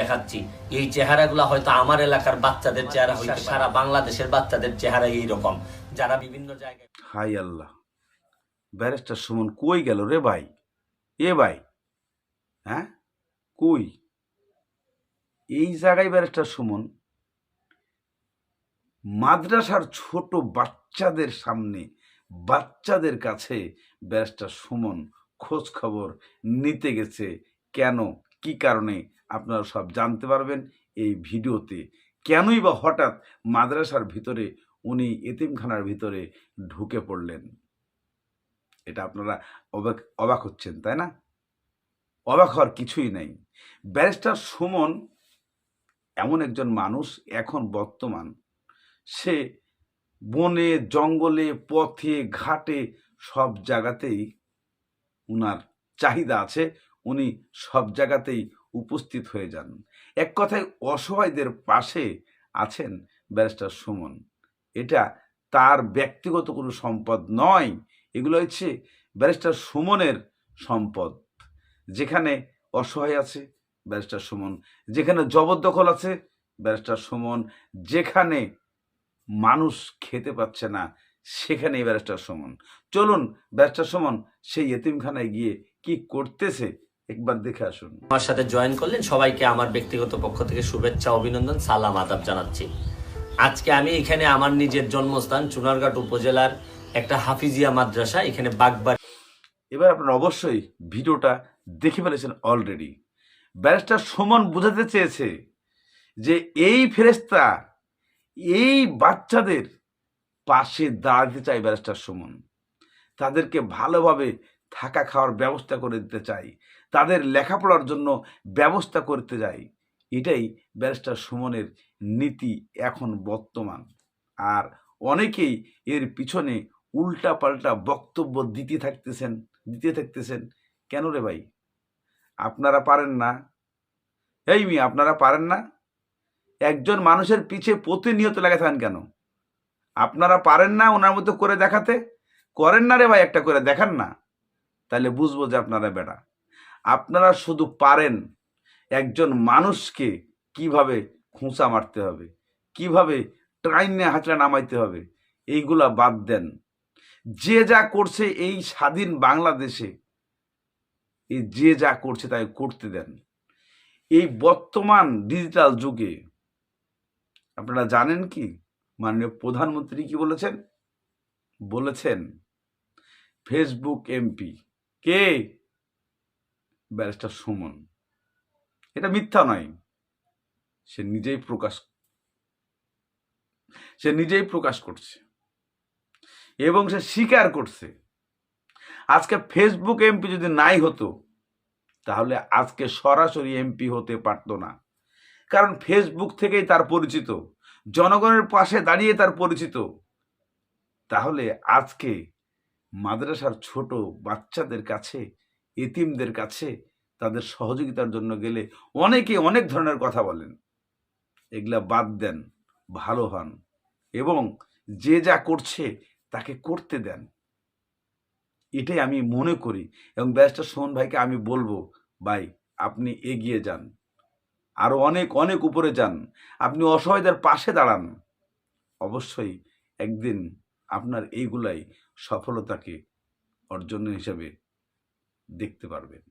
দেখাচ্ছি। এই চেহারাগুলো হয়তো আমার এলাকার বাচ্চাদের চেহারা হয়তো সারা বাংলাদেশের বাচ্চাদের চেহারা এইরকম। যারা বিভিন্ন জায়গায় হাই আল্লাহ। ব্যারিস্টার সুমন কই গেল রে ভাই? এ ভাই। হ্যাঁ? কই? এই জায়গায় ব্যারিস্টার সুমন মাদ্রাসার ছোট বাচ্চাদের সামনে বাচ্চাদের কাছে ব্যারিস্টার সুমন খোঁজ খবর নিতে গেছে। কেন? কি কারণে আপনারা সব জানতে পারবেন এই ভিডিওতে? কেনই বা হঠাৎ মাদ্রাসার ভিতরে উনি এতিমখানার ভিতরে ঢুকে পড়লেন? এটা আপনারা অবাক অবাক হচ্ছেন, তাই না? অবাক হওয়ার কিছুই নেই। ব্যারিস্টার সুমন এমন একজন মানুষ এখন বর্তমান। সে বনে, জঙ্গলে, পথে, ঘাটে সব জায়গাতেই উনার চাহিদা আছে। উনি সব জায়গাতেই উপস্থিত হয়ে যান। এক কথায় অসহায়দের পাশে আছেন ব্যারিস্টার সুমন। এটা তার ব্যক্তিগত কোনো সম্পদ নয়, এগুলো হচ্ছে ব্যারিস্টার সুমনের সম্পদ। যেখানে অসহায় আছে ব্যারিস্টার সুমন, যেখানে জবরদখল আছে ব্যারিস্টার সুমন, যেখানে মানুষ খেতে পাচ্ছে না, সেখানেই ব্যারিস্টার সুমন। চলুন, ব্যারিস্টার সুমন সেই এতিমখানায় গিয়ে কি করতেছে একবার দেখে আসুন। আমার সাথে জয়েন করলেন সবাইকে আমার ব্যক্তিগত পক্ষ থেকে শুভেচ্ছা অভিনন্দন সালাম আদাব জানাচ্ছি। আজকে আমি এখানে আমার নিজের জন্মস্থান চুনারঘাট উপজেলার একটা হাফিজিয়া মাদ্রাসা এখানে বাগবাড়ি এবার আপনারা অবশ্যই ভিডিওটা দেখে ফেলেছেন অলরেডি ব্যারিস্টার সুমন বোঝাতে চেয়েছে যে এই ফেরেস্তা এই বাচ্চাদের পাশে দাঁড়াতে চাই ব্যারিস্টার সুমন। তাদেরকে ভালোভাবে থাকা খাওয়ার ব্যবস্থা করে দিতে চাই। তাদের লেখাপড়ার জন্য ব্যবস্থা করতে যাই। এটাই ব্যারিস্টার সুমনের নীতি এখন বর্তমান। আর অনেকেই এর পিছনে উল্টা পাল্টা বক্তব্য দিতে থাকতেছেন দিতে থাকতেছেন। কেন রে ভাই? আপনারা পারেন না। এই মি আপনারা পারেন না? একজন মানুষের পিছে প্রতিনিয়ত লেগে থাকেন কেন? আপনারা পারেন না ওনার মতো করে দেখাতে? করেন না রে ভাই একটা করে, দেখান না। তাহলে বুঝব যে আপনারা বেটা। আপনারা শুধু পারেন একজন মানুষকে কীভাবে খুঁচা মারতে হবে, কীভাবে ট্রাইনে হাঁচড়া নামাইতে হবে, এইগুলা বাদ দেন। যে যা করছে এই স্বাধীন বাংলাদেশে, এই যে যা করছে তাই করতে দেন। এই বর্তমান ডিজিটাল যুগে, আপনারা জানেন কি? মাননীয় প্রধানমন্ত্রী কি বলেছেন? বলেছেন, ফেসবুক এমপি কে? ব্যারিস্টার সুমন। এটা মিথ্যা নয়। সে নিজেই প্রকাশ সে নিজেই প্রকাশ করছে এবং সে স্বীকার করছে। আজকে ফেসবুক এমপি যদি নাই হতো, তাহলে আজকে সরাসরি এমপি হতে পারতো না। কারণ ফেসবুক থেকেই তার পরিচিত, জনগণের পাশে দাঁড়িয়ে তার পরিচিত। তাহলে আজকে মাদ্রাসার ছোট বাচ্চাদের কাছে, এতিমদের কাছে তাদের সহযোগিতার জন্য গেলে অনেকে অনেক ধরনের কথা বলেন। এগুলা বাদ দেন, ভালো হন এবং যে যা করছে তাকে করতে দেন। এটাই আমি মনে করি এবং ব্যারিস্টার সোহন ভাইকে আমি বলব, ভাই, আপনি এগিয়ে যান। আরও অনেক অনেক উপরে যান। আপনি অসহায়দের পাশে দাঁড়ান। অবশ্যই একদিন আপনার এইগুলাই সফলতাকে অর্জনের হিসাবে দেখতে পারবেন।